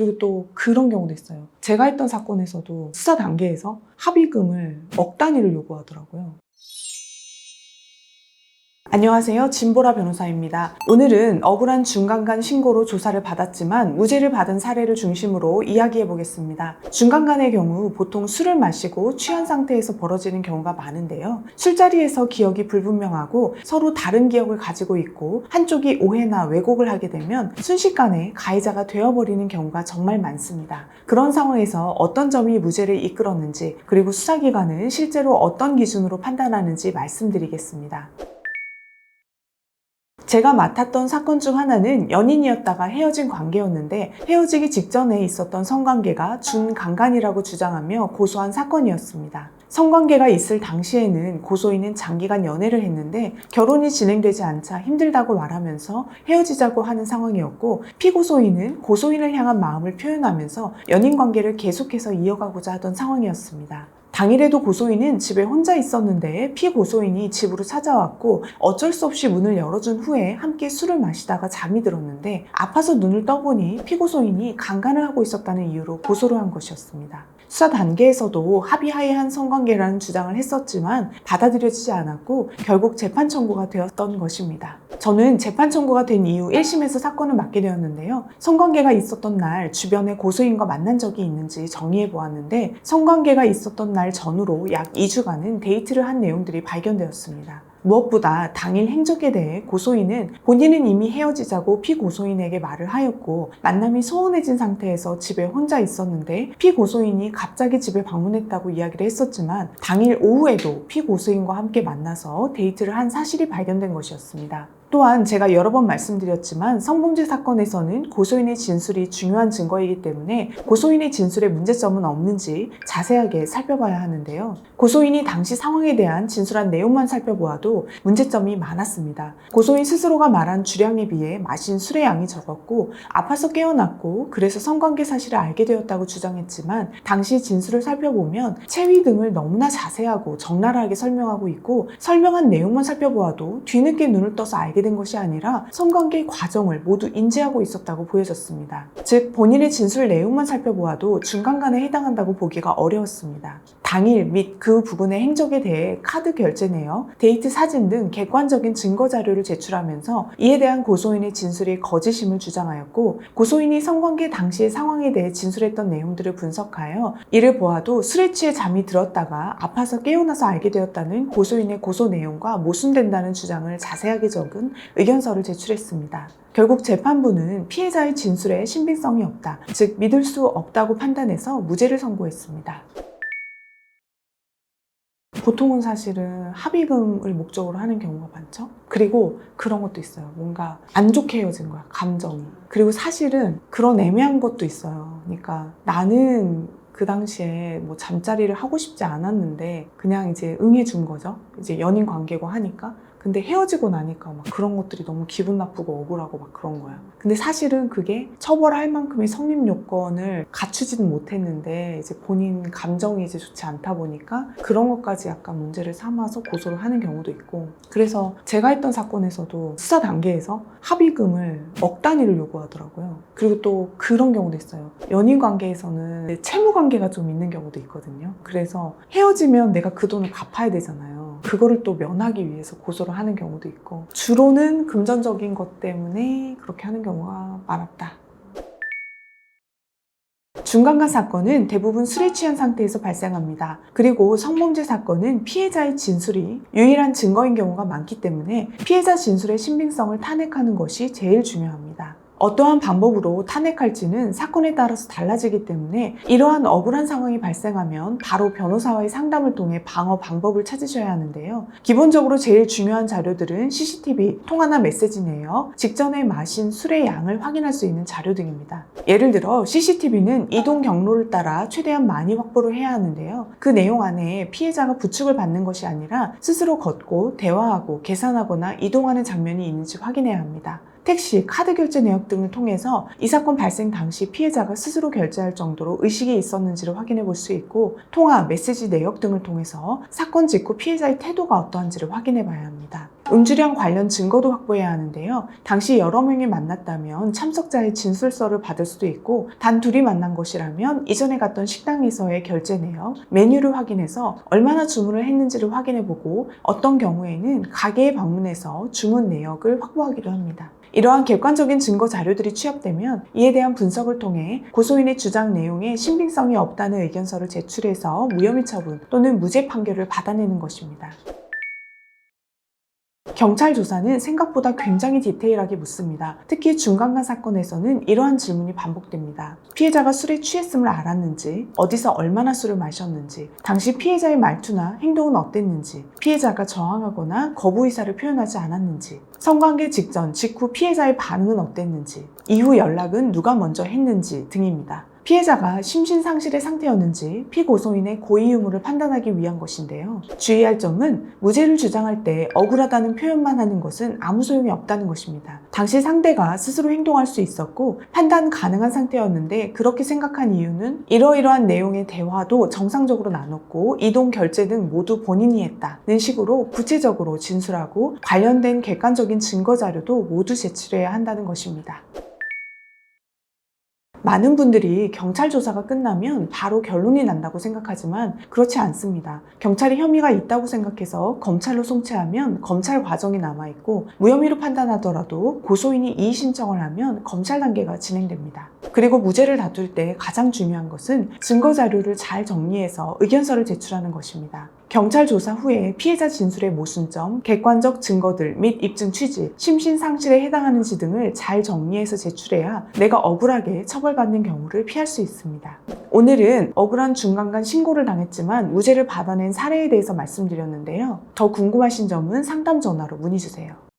그리고 또 그런 경우도 있어요. 제가 했던 사건에서도 수사 단계에서 합의금을 억 단위를 요구하더라고요. 안녕하세요. 진보라 변호사입니다. 오늘은 억울한 중간간 신고로 조사를 받았지만 무죄를 받은 사례를 중심으로 이야기해 보겠습니다. 중간간의 경우 보통 술을 마시고 취한 상태에서 벌어지는 경우가 많은데요. 술자리에서 기억이 불분명하고 서로 다른 기억을 가지고 있고 한쪽이 오해나 왜곡을 하게 되면 순식간에 가해자가 되어버리는 경우가 정말 많습니다. 그런 상황에서 어떤 점이 무죄를 이끌었는지 그리고 수사기관은 실제로 어떤 기준으로 판단하는지 말씀드리겠습니다. 제가 맡았던 사건 중 하나는 연인이었다가 헤어진 관계였는데 헤어지기 직전에 있었던 성관계가 준강간이라고 주장하며 고소한 사건이었습니다. 성관계가 있을 당시에는 고소인은 장기간 연애를 했는데 결혼이 진행되지 않자 힘들다고 말하면서 헤어지자고 하는 상황이었고 피고소인은 고소인을 향한 마음을 표현하면서 연인 관계를 계속해서 이어가고자 하던 상황이었습니다. 당일에도 고소인은 집에 혼자 있었는데 피고소인이 집으로 찾아왔고 어쩔 수 없이 문을 열어준 후에 함께 술을 마시다가 잠이 들었는데 아파서 눈을 떠보니 피고소인이 강간을 하고 있었다는 이유로 고소를 한 것이었습니다. 수사 단계에서도 합의하에 한 성관계라는 주장을 했었지만 받아들여지지 않았고 결국 재판 청구가 되었던 것입니다. 저는 재판 청구가 된 이후 1심에서 사건을 맡게 되었는데요. 성관계가 있었던 날 주변에 고소인과 만난 적이 있는지 정리해 보았는데 성관계가 있었던 날 전후로 약 2주간은 데이트를 한 내용들이 발견되었습니다. 무엇보다 당일 행적에 대해 고소인은 본인은 이미 헤어지자고 피고소인에게 말을 하였고 만남이 소원해진 상태에서 집에 혼자 있었는데 피고소인이 갑자기 집에 방문했다고 이야기를 했었지만 당일 오후에도 피고소인과 함께 만나서 데이트를 한 사실이 발견된 것이었습니다. 또한 제가 여러 번 말씀드렸지만 성범죄 사건에서는 고소인의 진술이 중요한 증거이기 때문에 고소인의 진술에 문제점은 없는지 자세하게 살펴봐야 하는데요. 고소인이 당시 상황에 대한 진술한 내용만 살펴보아도 문제점이 많았습니다. 고소인 스스로가 말한 주량에 비해 마신 술의 양이 적었고 아파서 깨어났고 그래서 성관계 사실을 알게 되었다고 주장했지만 당시 진술을 살펴보면 체위 등을 너무나 자세하고 적나라하게 설명하고 있고 설명한 내용만 살펴보아도 뒤늦게 눈을 떠서 알게 된 것이 아니라 성관계 과정을 모두 인지하고 있었다고 보여졌습니다. 즉 본인의 진술 내용만 살펴보아도 중간간에 해당한다고 보기가 어려웠습니다. 당일 및 그 부분의 행적에 대해 카드 결제 내역, 데이트 사진 등 객관적인 증거 자료를 제출하면서 이에 대한 고소인의 진술이 거짓임을 주장하였고 고소인이 성관계 당시의 상황에 대해 진술했던 내용들을 분석하여 이를 보아도 술에 취해 잠이 들었다가 아파서 깨어나서 알게 되었다는 고소인의 고소 내용과 모순된다는 주장을 자세하게 적은 의견서를 제출했습니다. 결국 재판부는 피해자의 진술에 신빙성이 없다, 즉 믿을 수 없다고 판단해서 무죄를 선고했습니다. 보통은 사실은 합의금을 목적으로 하는 경우가 많죠. 그리고 그런 것도 있어요. 뭔가 안 좋게 헤어진 거야, 감정이. 그리고 사실은 그런 애매한 것도 있어요. 그러니까 나는 그 당시에 뭐 잠자리를 하고 싶지 않았는데 그냥 이제 응해준 거죠. 이제 연인 관계고 하니까. 근데 헤어지고 나니까 막 그런 것들이 너무 기분 나쁘고 억울하고 막 그런 거야. 근데 사실은 그게 처벌할 만큼의 성립 요건을 갖추지는 못했는데 이제 본인 감정이 이제 좋지 않다 보니까 그런 것까지 약간 문제를 삼아서 고소를 하는 경우도 있고 그래서 제가 했던 사건에서도 수사 단계에서 합의금을 억 단위를 요구하더라고요. 그리고 또 그런 경우도 있어요. 연인 관계에서는 채무 관계가 좀 있는 경우도 있거든요. 그래서 헤어지면 내가 그 돈을 갚아야 되잖아요. 그거를 또 면하기 위해서 고소를 하는 경우도 있고 주로는 금전적인 것 때문에 그렇게 하는 경우가 많았다. 중간간 사건은 대부분 술에 취한 상태에서 발생합니다. 그리고 성범죄 사건은 피해자의 진술이 유일한 증거인 경우가 많기 때문에 피해자 진술의 신빙성을 탄핵하는 것이 제일 중요합니다. 어떠한 방법으로 탄핵할지는 사건에 따라서 달라지기 때문에 이러한 억울한 상황이 발생하면 바로 변호사와의 상담을 통해 방어 방법을 찾으셔야 하는데요. 기본적으로 제일 중요한 자료들은 CCTV, 통화나 메시지 내역, 직전에 마신 술의 양을 확인할 수 있는 자료 등입니다. 예를 들어 CCTV는 이동 경로를 따라 최대한 많이 확보를 해야 하는데요. 그 내용 안에 피해자가 부축을 받는 것이 아니라 스스로 걷고 대화하고 계산하거나 이동하는 장면이 있는지 확인해야 합니다. 택시, 카드 결제 내역 등을 통해서 이 사건 발생 당시 피해자가 스스로 결제할 정도로 의식이 있었는지를 확인해 볼 수 있고 통화, 메시지 내역 등을 통해서 사건 직후 피해자의 태도가 어떠한지를 확인해 봐야 합니다. 음주량 관련 증거도 확보해야 하는데요. 당시 여러 명이 만났다면 참석자의 진술서를 받을 수도 있고 단 둘이 만난 것이라면 이전에 갔던 식당에서의 결제 내역, 메뉴를 확인해서 얼마나 주문을 했는지를 확인해 보고 어떤 경우에는 가게에 방문해서 주문 내역을 확보하기도 합니다. 이러한 객관적인 증거 자료들이 취합되면 이에 대한 분석을 통해 고소인의 주장 내용에 신빙성이 없다는 의견서를 제출해서 무혐의 처분 또는 무죄 판결을 받아내는 것입니다. 경찰 조사는 생각보다 굉장히 디테일하게 묻습니다. 특히 중간간 사건에서는 이러한 질문이 반복됩니다. 피해자가 술에 취했음을 알았는지, 어디서 얼마나 술을 마셨는지, 당시 피해자의 말투나 행동은 어땠는지, 피해자가 저항하거나 거부 의사를 표현하지 않았는지, 성관계 직전, 직후 피해자의 반응은 어땠는지, 이후 연락은 누가 먼저 했는지 등입니다. 피해자가 심신상실의 상태였는지 피고소인의 고의 유무를 판단하기 위한 것인데요. 주의할 점은 무죄를 주장할 때 억울하다는 표현만 하는 것은 아무 소용이 없다는 것입니다. 당시 상대가 스스로 행동할 수 있었고 판단 가능한 상태였는데 그렇게 생각한 이유는 이러이러한 내용의 대화도 정상적으로 나눴고 이동 결제 등 모두 본인이 했다는 식으로 구체적으로 진술하고 관련된 객관적인 증거 자료도 모두 제출해야 한다는 것입니다. 많은 분들이 경찰 조사가 끝나면 바로 결론이 난다고 생각하지만 그렇지 않습니다. 경찰이 혐의가 있다고 생각해서 검찰로 송치하면 검찰 과정이 남아있고 무혐의로 판단하더라도 고소인이 이의 신청을 하면 검찰 단계가 진행됩니다. 그리고 무죄를 다툴 때 가장 중요한 것은 증거 자료를 잘 정리해서 의견서를 제출하는 것입니다. 경찰 조사 후에 피해자 진술의 모순점, 객관적 증거들 및 입증 취지, 심신 상실에 해당하는지 등을 잘 정리해서 제출해야 내가 억울하게 처벌받는 경우를 피할 수 있습니다. 오늘은 억울한 중간간 신고를 당했지만 무죄를 받아낸 사례에 대해서 말씀드렸는데요. 더 궁금하신 점은 상담 전화로 문의 주세요.